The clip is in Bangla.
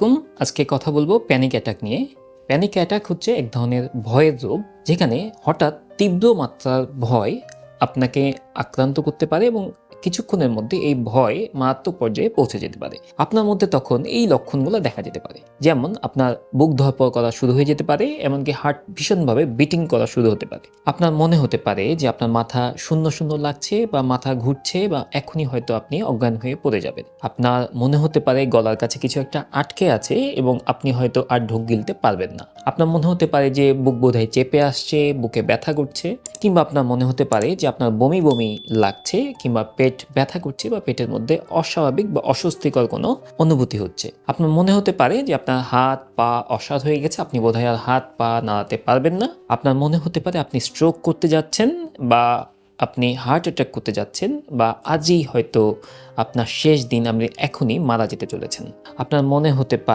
কুম, আজকে কথা বলব প্যানিক অ্যাটাক নিয়ে। প্যানিক অ্যাটাক হচ্ছে এক ধরনের ভয়ের রোগ, যেখানে হঠাৎ তীব্র মাত্রার ভয় আপনাকে আক্রান্ত করতে পারে এবং কিছুক্ষণের মধ্যে এই ভয় মারাত্মক পর্যায়ে পৌঁছে যেতে পারে। আপনার মধ্যে তখন এই লক্ষণগুলো দেখা যেতে পারে। যেমন আপনার বুক ধরপড় করা শুরু হয়ে যেতে পারে, এমনকি হার্ট ভীষণভাবে বিটিং করা শুরু হতে পারে। আপনার মনে হতে পারে যে আপনার মাথা শূন্য শূন্য লাগছে বা মাথা ঘুরছে বা এখনই হয়তো আপনি অজ্ঞান হয়ে পড়ে যাবেন। আপনার মনে হতে পারে গলার কাছে কিছু একটা আটকে আছে এবং আপনি হয়তো আর ঢোক গিলতে পারবেন না। আপনার মনে হতে পারে যে বুক বোধহয় চেপে আসছে, বুকে ব্যথা করছে, কিংবা আপনার মনে হতে পারে যে আপনার বমি বমি লাগছে, কিংবা পেট ব্যথা করছে বা পেটের মধ্যে অস্বাভাবিক বা অস্বস্তিকর কোনো অনুভূতি হচ্ছে। আপনার মনে হতে পারে যে আপনার হাত পা অসাধ হয়ে গেছে, আপনি বোধহয় আর হাত পা নাড়াতে পারবেন না। আপনার মনে হতে পারে আপনি স্ট্রোক করতে যাচ্ছেন বা আপনি হার্ট অ্যাটাক করতে যাচ্ছেন বা আজই হয়তো আপনার শেষ দিন আপনি এখনই মারা যেতে চলেছেন। আপনার মনে হতে পারে